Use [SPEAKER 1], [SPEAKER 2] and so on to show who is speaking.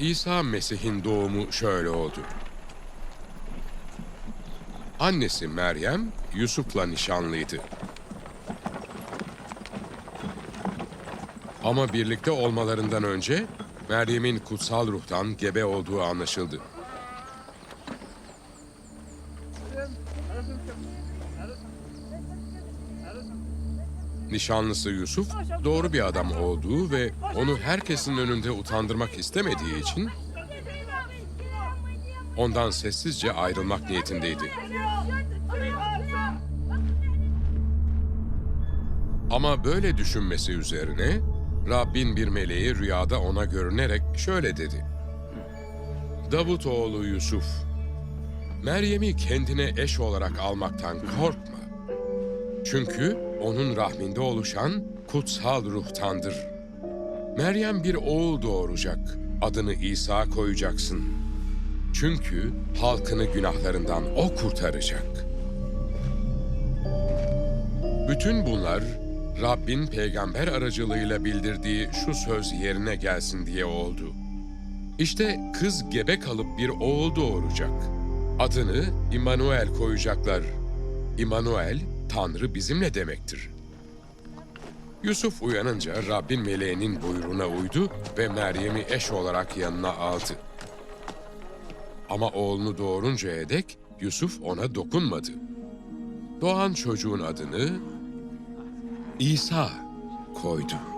[SPEAKER 1] İsa Mesih'in doğumu şöyle oldu. Annesi Meryem, Yusuf'la nişanlıydı. Ama birlikte olmalarından önce Meryem'in kutsal ruhtan gebe olduğu anlaşıldı. Nişanlısı Yusuf doğru bir adam olduğu ve onu herkesin önünde utandırmak istemediği için ondan sessizce ayrılmak niyetindeydi. Ama böyle düşünmesi üzerine Rabbin bir meleği rüyada ona görünerek şöyle dedi. Davut oğlu Yusuf, Meryem'i kendine eş olarak almaktan korkma. Çünkü onun rahminde oluşan kutsal ruhtandır. Meryem bir oğul doğuracak. Adını İsa koyacaksın. Çünkü halkını günahlarından o kurtaracak. Bütün bunlar Rabbin peygamber aracılığıyla bildirdiği şu söz yerine gelsin diye oldu. İşte kız gebe kalıp bir oğul doğuracak. Adını İmanuel koyacaklar. İmanuel, Tanrı bizimle demektir. Yusuf uyanınca Rabbin meleğinin buyruğuna uydu ve Meryem'i eş olarak yanına aldı. Ama oğlunu doğuruncaya dek Yusuf ona dokunmadı. Doğan çocuğun adını İsa koydu.